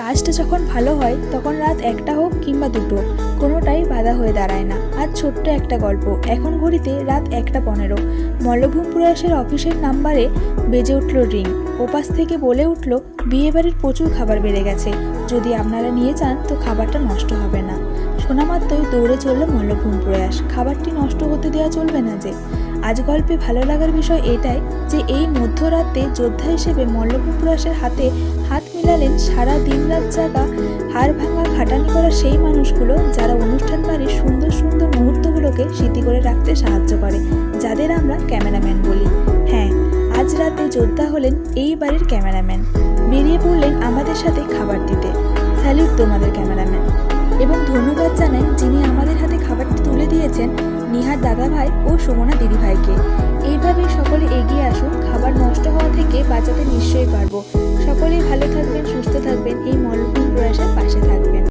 কাজটা যখন ভালো হয়, তখন রাত একটা হোক কিংবা দুটো, কোনোটাই বাধা হয়ে দাঁড়ায় না। আজ ছোট্ট একটা গল্প। এখন ঘড়িতে রাত একটা পনেরো। মল্লভূম প্রয়াসের অফিসের নাম্বারে বেজে উঠল রিং। ওপাশ থেকে বলে উঠল, বিয়েবাড়ির প্রচুর খাবার বেড়ে গেছে। যদি আপনারা নিয়ে যান, তো খাবারটা নষ্ট হবে না। শোনা মাত্রই দৌড়ে চলল মল্লভূম প্রয়াস খাবারটি নষ্ট হতে দেওয়া চলবে না যে। আজ গল্পে ভালো লাগার বিষয় এটাই যে এই মধ্যরাতে যোদ্ধা হিসেবে মল্লভূম প্রয়াসের হাতে হাত মিলালেন সারা দিন রাত জাগা, হাড় ভাঙা, খাটানি করা সেই মানুষগুলো যারা অনুষ্ঠান বাড়ির সুন্দর সুন্দর মুহূর্তগুলোকে স্মৃতি করে রাখতে সাহায্য করে, যাদের আমরা ক্যামেরাম্যান বলি। হ্যাঁ আজ রাতে যোদ্ধা হলেন এই বাড়ির ক্যামেরাম্যান। বেরিয়ে পড়লেন আমাদের সাথে খাবার দিতে। স্যালিউট তোমাদের ক্যামেরাম্যান। নিহার দাদা ভাই ও সুমনা দিদি ভাইকে এইভাবেই সকলে এগিয়ে আসুন, খাবার নষ্ট হওয়া থেকে বাঁচাতে নিশ্চয়ই পারব। সকলেই ভালো থাকবেন, সুস্থ থাকবেন, এই মল